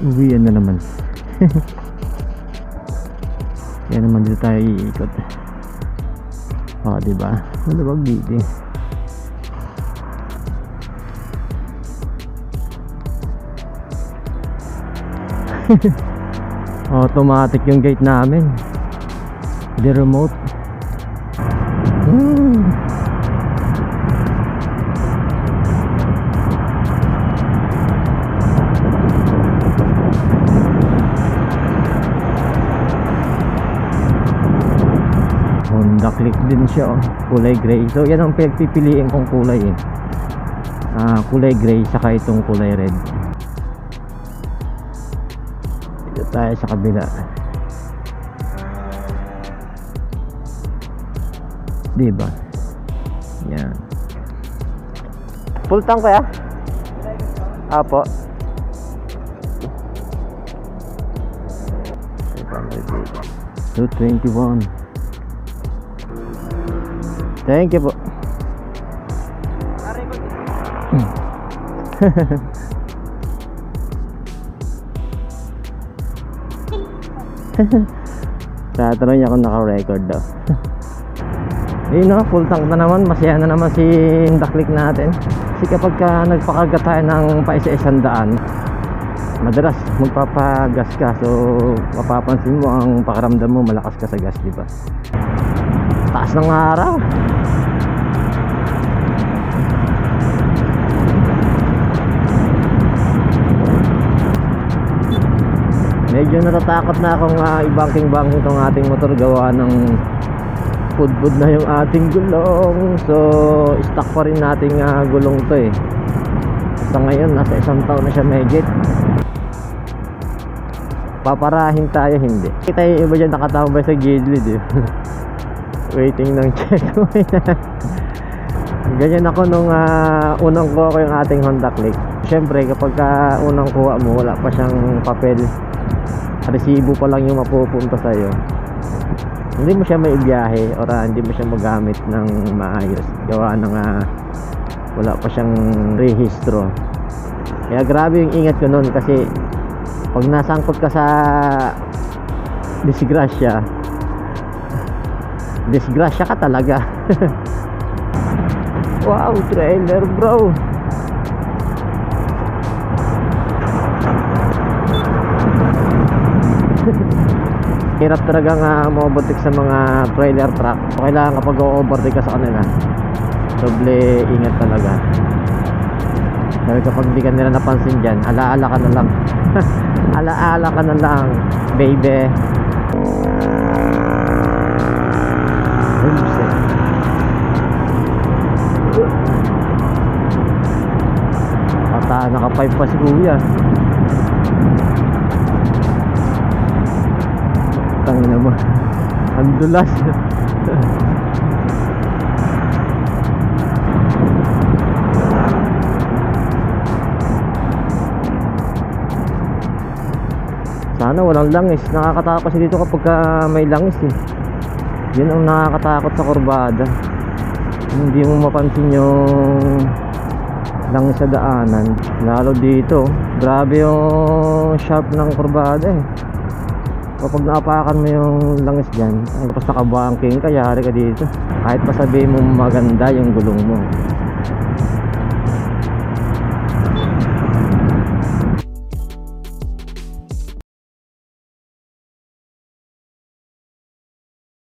Uwian na naman. Kaya naman dito tayo iikot. O, oh, diba? Malabag dito eh. Automatic yung gate namin. The remote. Hmm. Honda Click din siya oh. kulay gray. So yan ang pinagpipiliin kong kulay eh. Ah, kulay gray saka itong kulay red. Dito tayo sa kabila. Diba? Yan. Full tank kaya? apo. 221 Thank you po. Tatanong niya kung naka-record daw. Yun no, full tank na naman. Masaya na naman si daklik natin. Kasi kapag ka nagpakagat tayo ng paisa isang daan, madalas magpapagas ka. So, mapapansin mo ang pakaramdam mo, malakas ka sa gas, di ba? Taas ng araw. Medyo natatakot na akong uh, i-banking-banking tong ating motor gawa ng pudpud na yung ating gulong. So, stock pa rin nating uh, gulong to eh. Sa ngayon, nasa isang taon na siya megit. Paparahin tayo, hindi. Kita yung iba dyan nakatambay sa gilid eh. waiting ng checkpoint. Ganyan ako nung uh, unang kuha ko yung ating Honda Click. Syempre kapag ka unang kuha mo wala pa siyang papel. Resibo pa lang yung mapupunta sa'yo. Hindi mo siya may ibiyahe or uh, hindi mo siya magamit ng maayos. Gawa ng uh, wala pa siyang rehistro. Kaya grabe yung ingat ko nun kasi pag nasangkot ka sa disgrasya disgrasya ka talaga. Wow trailer bro. Hirap talaga nga maovertake sa mga trailer truck. So kailangan kapag o-overtake ka sa kanila. Doble ingat talaga. Dahil kapag hindi ka nila napansin dyan alaala ka na lang. Alaala ka na lang baby Ata, naka 5 pa si kuya. Tangina mo. Ang dulas. Sana walang langis. Nakakatakot kasi dito kapag ka may langis eh. Yun ang nakakatakot sa kurbada. Hindi mo mapansin yung langis sa daanan. Lalo dito, grabe yung sharp ng kurbada eh. Kapag naapakan mo yung langis dyan, tapos nakabanking ka, yari ka dito. Kahit pa sabihin mo maganda yung gulong mo.